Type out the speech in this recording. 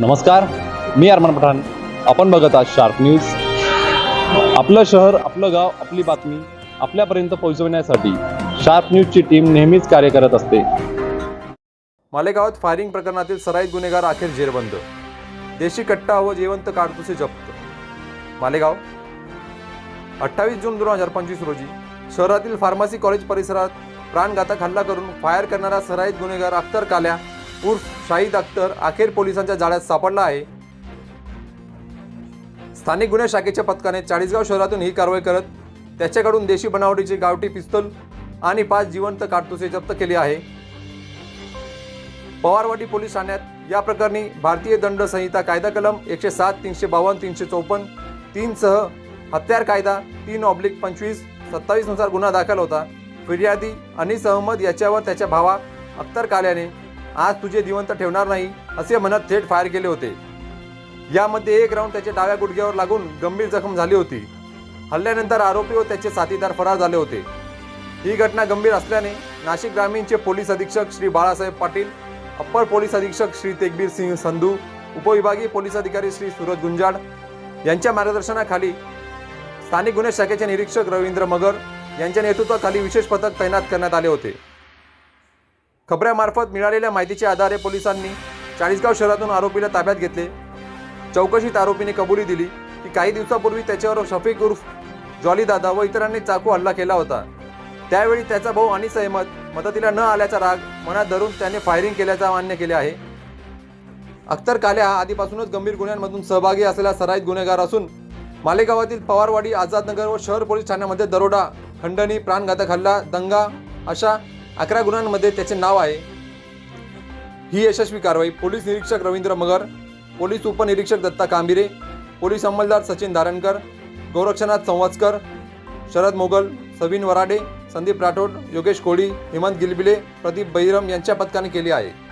नमस्कार मी अरमान पठाण. आपण बघत आहात शार्प न्यूज आपलं शहर आपलं गाव आपली बातमी आपल्यापर्यंत पोहोचवण्यासाठी शार्प न्यूजची टीम नेहमीच कार्य करत असते. मालेगावात फायरिंग प्रकरणातील सराईत गुन्हेगार अखेर जेरबंद. देशी कट्टा व जेवंत काडतुसे जप्त. मालेगाव अठ्ठावीस जून दोन हजार पंचवीस रोजी शहरातील फार्मसी कॉलेज परिसरात प्राणघातक हल्ला करून फायर करणारा सराईत गुन्हेगार अख्तर काल्या उर्फ शाहिद अख्तर अखेर पोलिसांच्या जाळ्यात सापडला आहे. स्थानिक गुन्हे शाखेच्या पथकाने चाळीसगाव शहरातून ही कारवाई करत त्याच्याकडून देशी बनावटीचे गावठी पिस्तूल आणि पाच जिवंत काडतुसे जप्त केली आहे. पवारवाडी पोलीस ठाण्यात या प्रकरणी भारतीय दंड संहिता कायदा कलम एकशे सात तीनशे बावन्न तीनशे चौपन्न तीनसह हत्यार कायदा तीन ऑब्लिक पंचवीस सत्तावीसनुसार गुन्हा दाखल होता. फिर्यादी अनिस अहमद याच्यावर त्याच्या भावा अख्तर काल्याने आज तुझे जिवंत ठेवणार नाही असे म्हणत थेट फायर केले होते. यामध्ये एक राऊंड त्याच्या डाव्या गुडघ्यावर लागून गंभीर जखम झाली होती. हल्ल्यानंतर आरोपी व त्याचे साथीदार फरार झाले होते. ही घटना गंभीर असल्याने नाशिक ग्रामीणचे पोलीस अधीक्षक श्री बाळासाहेब पाटील अप्पर पोलीस अधीक्षक श्री तेगबीर सिंह संधू उपविभागीय पोलीस अधिकारी श्री सूरज गुंजाड यांच्या मार्गदर्शनाखाली स्थानिक गुन्हे शाखेचे निरीक्षक रवींद्र मगर यांच्या नेतृत्वाखाली विशेष पथक तैनात करण्यात आले होते. खबऱ्यामार्फत मिळालेल्या माहितीच्या आधारे पोलिसांनी चाळीसगाव शहरातून आरोपीला ताब्यात घेतले. चौकशीत आरोपीने कबुली दिली की काही दिवसापूर्वी त्याच्यावर शफीक उर्फ जॉलीदादा व इतरांनी चाकू हल्ला केला होता. त्यावेळी त्याचा भाऊ अनिस अहमद मदतीला न आल्याचा राग मनात धरून त्याने फायरिंग केल्याचा मान्य केले आहे. अख्तर काल्या हा आधीपासूनच गंभीर गुन्ह्यांमधून सहभागी असलेला सराईत गुन्हेगार असून मालेगावातील पवारवाडी आझादनगर व शहर पोलीस ठाण्यामध्ये दरोडा खंडणी प्राणघातक हल्ला दंगा अशा अकरा गुन्ह्यांमध्ये त्याचे नाव आहे. ही यशस्वी कारवाई. पोलीस निरीक्षक रवींद्र मगर पोलीस उपनिरीक्षक दत्ता कांबिरे पोलीस अंमलदार सचिन दारणकर गोरक्षनाथ संवाजकर शरद मोगल सविन वराडे संदीप राठोड योगेश कोळी हेमंत गिलबिले प्रदीप बैरम यांच्या पथकाने केली आहे.